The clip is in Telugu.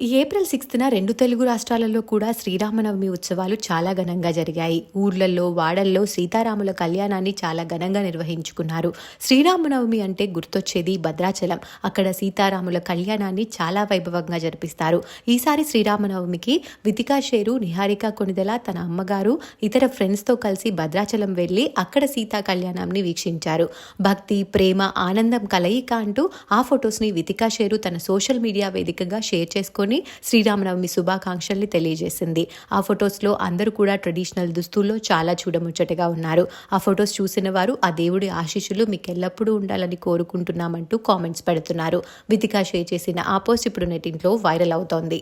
ఈ ఏప్రిల్ సిక్స్త్న రెండు తెలుగు రాష్ట్రాలలో కూడా శ్రీరామనవమి ఉత్సవాలు చాలా ఘనంగా జరిగాయి. ఊర్లలో వాడల్లో సీతారాముల కళ్యాణాన్ని చాలా ఘనంగా నిర్వహించుకున్నారు. శ్రీరామనవమి అంటే గుర్తొచ్చేది భద్రాచలం. అక్కడ సీతారాముల కళ్యాణాన్ని చాలా వైభవంగా జరిపిస్తారు. ఈసారి శ్రీరామనవమికి వితికా షేరు నిహారిక కొనిదల తన అమ్మగారు ఇతర ఫ్రెండ్స్తో కలిసి భద్రాచలం వెళ్ళి అక్కడ సీతా కళ్యాణాన్ని వీక్షించారు. భక్తి ప్రేమ ఆనందం కలయిక అంటూ ఆ ఫొటోస్ని వితికా షేరు తన సోషల్ మీడియా వేదికగా షేర్ చేసుకొని శ్రీరామనవమి శుభాకాంక్షల్ని తెలియజేసింది. ఆ ఫొటోస్లో అందరూ కూడా ట్రెడిషనల్ దుస్తుల్లో చాలా చూడముచ్చటగా ఉన్నారు. ఆ ఫొటోస్ చూసిన వారు ఆ దేవుడి ఆశీస్సులు మీకు ఎల్లప్పుడూ ఉండాలని కోరుకుంటున్నామంటూ కామెంట్స్ పెడుతున్నారు. వితికా షేర్ చేసిన ఆ పోస్ట్ ఇప్పుడు నెటింట్లో వైరల్ అవుతోంది.